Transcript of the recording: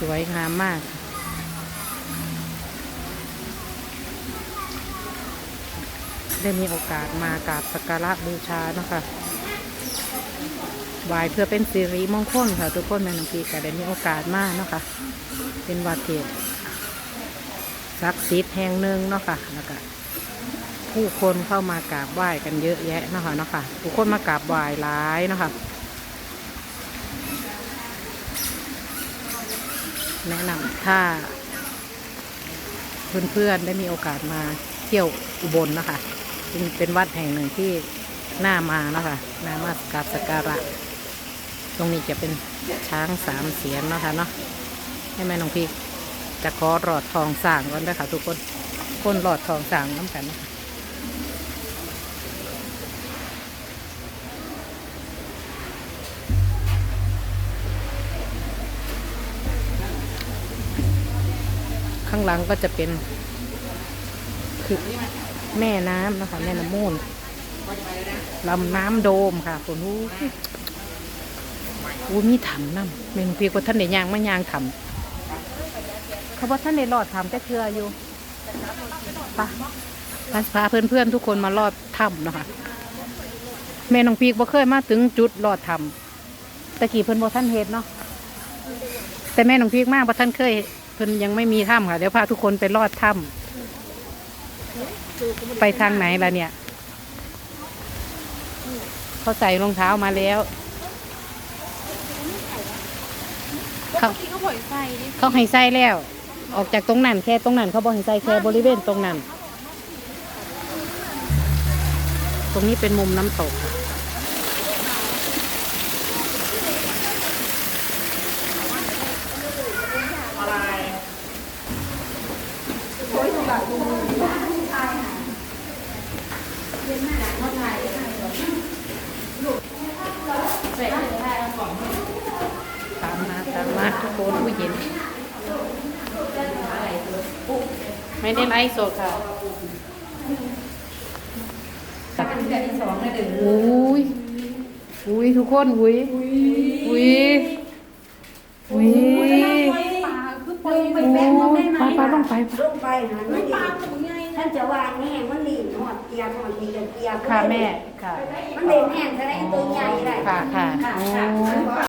สวยงามมาก ได้มีโอกาสมากราบสักการะบูชาเนาะคะไหวายเพื่อเป็นสิริมงคลค่ะทุกคนแม่น้องพีก็ได้มีโอกาสมากเนาะค่ะเป็นวัดเทศศักดิ์สิทธิ์แห่งหนึ่งเนาะค่ะแล้วก็ผู้คนเข้ามากราบไหว้กันเยอะแยะเนาะค่ะเนาะค่ะผู้คนมากราบไหว้หลายเนาะค่ะ แนะนำถ้า เพื่อนๆได้มีโอกาสมาเที่ยวอุบลนะคะ เป็นเป็นวัดแห่งหนึ่งที่น่ามานะคะน่ามากาบสัการะ ตรงนี้จะเป็นช้างสามเสียนนะคะเนาะให้แม่น้องพี่จะขอหลอดทองสั่งก่อนด้วยค่ะทุกคน คนหลอดทองสั่งน้ำกันนะคะ ข้างหลังก็จะเป็นคือแม่น้ำนะคะแม่น้ำมูลลำน้ำโดมค่ะคุณผู้อู้มีถังน้ำเมนพี่ก็ท่านได้ยางมายางถังเขาบอกท่านได้รอดถังแต่เชื่ออยู่ปะพาพาเพื่อนๆทุกคนมารอดถ้ำนะคะแม่น้องพีกบ่เคยมาถึงจุดรอดถ้ำตะกี้เพิ่อนบ่ท่านเฮ็ดเนาะแต่แม่น้องพีกมากบ่ท่านเคย เพิ่นยังไม่มีถ้ำค่ะ เดี๋ยวพาทุกคนไปรอดถ้ำไปทางไหนล่ะเนี่ย เขาใส่รองเท้ามาแล้วเขาเขาปล่อยไฟเขาให้ใส่แล้ว ออกจากตรงนั้นแค่ตรงนั้นเขาบอกให้ใส่แค่บริเวณตรงนั้น ตรงนี้เป็นมุมน้ำตกค่ะ ตามมาตามมาทุกคนผู้เย็นไม่ได้ไลฟ์สดค่ะอุ้ยอุ้ยทุกคนอุ้ยอุ้ยอุ้ย ปลาคือปล่อย โอ้ย ไปไปลงไปไปลงไปหาไม่ปลาดีตัวใหญ่ท่านจะวางแม่มันหลีนหอดเตียงหอดตีกับเตียงค่ะแม่ค่ะ มันเด่นแห้งจะได้ตัวใหญ่ได้ค่ะค่ะ ค่ะโอ้ค่ะ